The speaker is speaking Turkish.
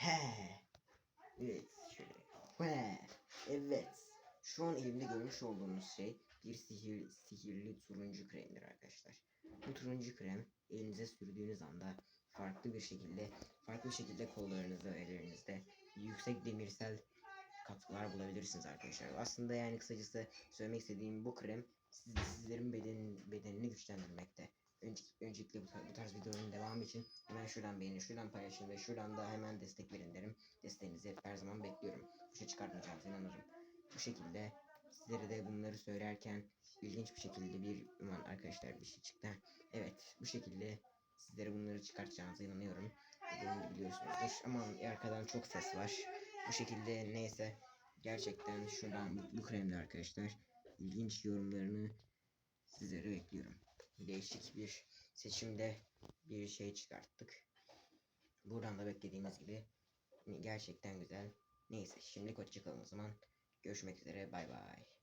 He. Evet şöyle. He. Evet. Şu an elimde görmüş olduğunuz şey bir sihir, sihirli turuncu kremdir arkadaşlar. Bu turuncu krem elinize sürdüğünüz anda farklı bir şekilde farklı bir şekilde kollarınızda ellerinizde yüksek demirsel katkılar bulabilirsiniz arkadaşlar. Aslında yani kısacası söylemek istediğim bu krem siz, sizlerin beden, bedenini güçlendirmekte. Önce, öncelikle bu, bu tarz videoların devamı için hemen şuradan beğenin, şuradan paylaşın ve şuradan da hemen destek verin derim. Desteğinizi her zaman bekliyorum. Bu şey çıkartmayacağınıza inanırım. Bu şekilde sizlere de bunları söylerken ilginç bir şekilde bir aman arkadaşlar bir şey çıktı. Evet bu şekilde sizlere bunları çıkartacağınıza inanıyorum. Bunu biliyorsunuzdur. Aman arkadan çok ses var. Bu şekilde neyse gerçekten şuradan bu, bu kremde arkadaşlar ilginç yorumlarını sizlere bekliyorum. Değişik bir seçimde bir şey çıkarttık. Buradan da beklediğimiz gibi gerçekten güzel. Neyse şimdilik hoşçakalın o zaman. Görüşmek üzere bay bay.